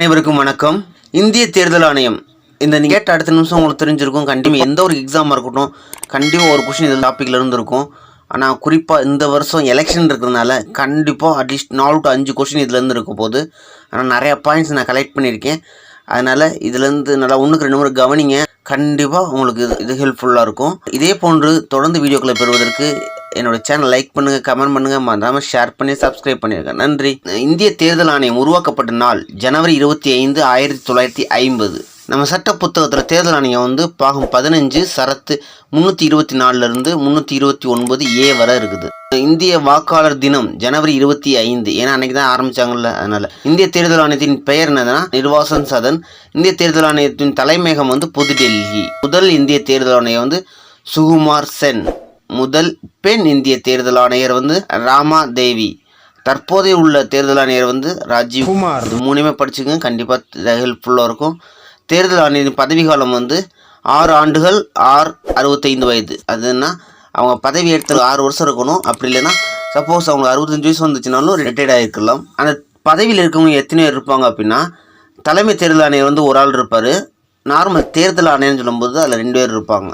அனைவருக்கும் வணக்கம். இந்திய தேர்தல் ஆணையம் இந்த நீ கேட்ட அடுத்த நிமிஷம் உங்களுக்கு தெரிஞ்சிருக்கும். கண்டிப்பாக எந்த ஒரு எக்ஸாமாக இருக்கட்டும் கண்டிப்பாக ஒரு கொஷின் இதில் டாப்பிக்கில் இருந்திருக்கும். ஆனால் குறிப்பாக இந்த வருஷம் எலெக்ஷன் இருக்கிறதுனால கண்டிப்பாக அட்லீஸ்ட் நாலு டு அஞ்சு கொஷின் இதுலேருந்து இருக்க போகுது. ஆனால் நிறையா பாயிண்ட்ஸ் நான் கலெக்ட் பண்ணியிருக்கேன். அதனால் இதுலேருந்து நல்லா ஒன்றுக்கு ரெண்டு முறை கவனிங்க. கண்டிப்பாக உங்களுக்கு இது இது ஹெல்ப்ஃபுல்லாக இருக்கும். இதே போன்று தொடர்ந்து வீடியோக்களை பெறுவதற்கு என்னோட சேனல் லைக் பண்ணுங்க கமெண்ட் பண்ணுங்க. மறக்காம ஷேர் பண்ணி சப்ஸ்கிரைப் பண்ணிருங்க. நன்றி. இந்திய தேர்தல் ஆணையம் உருவாக்கப்பட்ட நாள் ஜனவரி இருபத்தி ஐந்து ஆயிரத்தி தொள்ளாயிரத்தி ஐம்பது. நம்ம சட்ட புத்தகத்தில் தேர்தல் ஆணையம் வந்து பாகம் பதினஞ்சு சரத்து முந்நூற்றி இருபத்தி நாலுலேருந்து முந்நூற்றி இருபத்தி ஒன்பது ஏ வரை இருக்குது. இந்திய வாக்காளர் தினம் ஜனவரி இருபத்தி ஐந்து. ஏன்னா அன்னைக்கு தான் ஆரம்பிச்சாங்கல்ல அதனால. இந்திய தேர்தல் ஆணையத்தின் பெயர் என்னதுன்னா நிர்வாசன் சதன். இந்திய தேர்தல் ஆணையத்தின் தலைமையகம் வந்து புதுடெல்லி. முதல் இந்திய தேர்தல் ஆணையம் வந்து சுகுமார் சென். முதல் பெண் இந்திய தேர்தல் ஆணையர் வந்து ராமா தேவி தற்போதைய உள்ள தேர்தல் ஆணையர் வந்து ராஜீவ். குமார். மூணுமே படிச்சுங்க கண்டிப்பாக ஹெல்ப்ஃபுல்லாக இருக்கும். தேர்தல் ஆணையரின் பதவிக்காலம் வந்து ஆறு ஆண்டுகள் ஆறு அறுபத்தைந்து வயது. அதுன்னா அவங்க பதவி எடுத்து ஆறு வருஷம் இருக்கணும். அப்படி இல்லைன்னா சப்போஸ் அவங்க அறுபத்தஞ்சு வயசு வந்துச்சுனாலும் ரிட்டையர்ட் ஆகிருக்கலாம் அந்த பதவியில் இருக்கவங்க எத்தனை பேர் இருப்பாங்க அப்படின்னா தலைமை தேர்தல் ஆணையர் வந்து ஒரு ஆள் இருப்பார். நார்மல் தேர்தல் ஆணையர்னு சொல்லும்போது அதில் ரெண்டு பேர் இருப்பாங்க.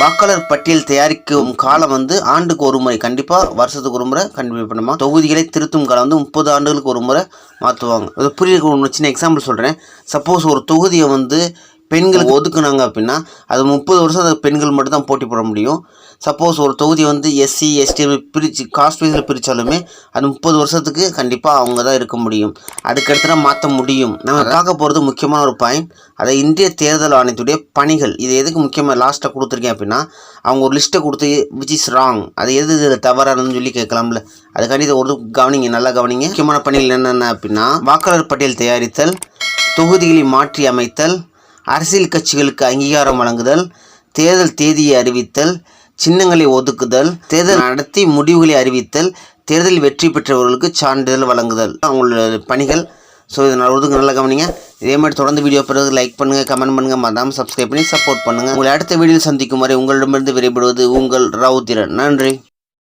வாக்காளர் பட்டியல் தயாரிக்கும் காலம் வந்து ஆண்டுக்கு ஒரு முறை. கண்டிப்பாக வருஷத்துக்கு ஒரு முறை கண்டிப்பாக பண்ணுமா? தொகுதிகளை திருத்தும் காலம் வந்து முப்பது ஆண்டுகளுக்கு ஒரு முறை மாற்றுவாங்க அது புரியுது சின்ன எக்ஸாம்பிள் சொல்கிறேன் சப்போஸ் ஒரு தொகுதியை வந்து பெண்களுக்கு ஒதுக்குனாங்க அப்படின்னா அது முப்பது வருஷம் அந்த பெண்கள் மட்டும் தான் போட்டி போட முடியும். சப்போஸ் ஒரு தொகுதி வந்து எஸ்சி எஸ்டி பிரித்து காஸ்ட் வைஸில் பிரித்தாலுமே அது முப்பது வருஷத்துக்கு கண்டிப்பாக அவங்க தான் இருக்க முடியும். அதுக்கடுத்து தான் மாற்ற முடியும். நம்ம பார்க்க போகிறது முக்கியமான ஒரு பாயிண்ட் அதை இந்திய தேர்தல் ஆணையத்துடைய பணிகள் இது எதுக்கு முக்கியமாக லாஸ்ட்டாக கொடுத்துருக்கேன் அப்படின்னா அவங்க ஒரு லிஸ்ட்டை கொடுத்து விச் இஸ் ராங் அது எது இதில் தவறானதுன்னு சொல்லி கேட்கலாம்ல. அதுக்காண்டி இதை ஒரு கவனிங்க நல்லா கவனிங்க. முக்கியமான பணிகள் என்னென்ன அப்படின்னா வாக்காளர் பட்டியல் தயாரித்தல் தொகுதிகளை மாற்றி அமைத்தல் அரசியல் கட்சிகளுக்கு அங்கீகாரம் வழங்குதல் தேர்தல் தேதியை அறிவித்தல் சின்னங்களை ஒதுக்குதல் தேர்தல் நடத்தி முடிவுகளை அறிவித்தல் தேர்தலில் வெற்றி பெற்றவர்களுக்கு சான்றிதழ் வழங்குதல். அவங்களோட பணிகள். ஸோ இதை நான் ஒதுக்கு நல்லா கவனிங்க. இதே மாதிரி தொடர்ந்து வீடியோ பிறகு லைக் பண்ணுங்கள் கமெண்ட் பண்ணுங்கள் மறந்தாமல் சப்ஸ்கிரைப் பண்ணி சப்போர்ட் பண்ணுங்கள் உங்களை அடுத்த வீடியோவில் சந்திக்கும் வரை உங்களிடமிருந்து விரைபடுவது உங்கள் ரவுத்திரன். நன்றி.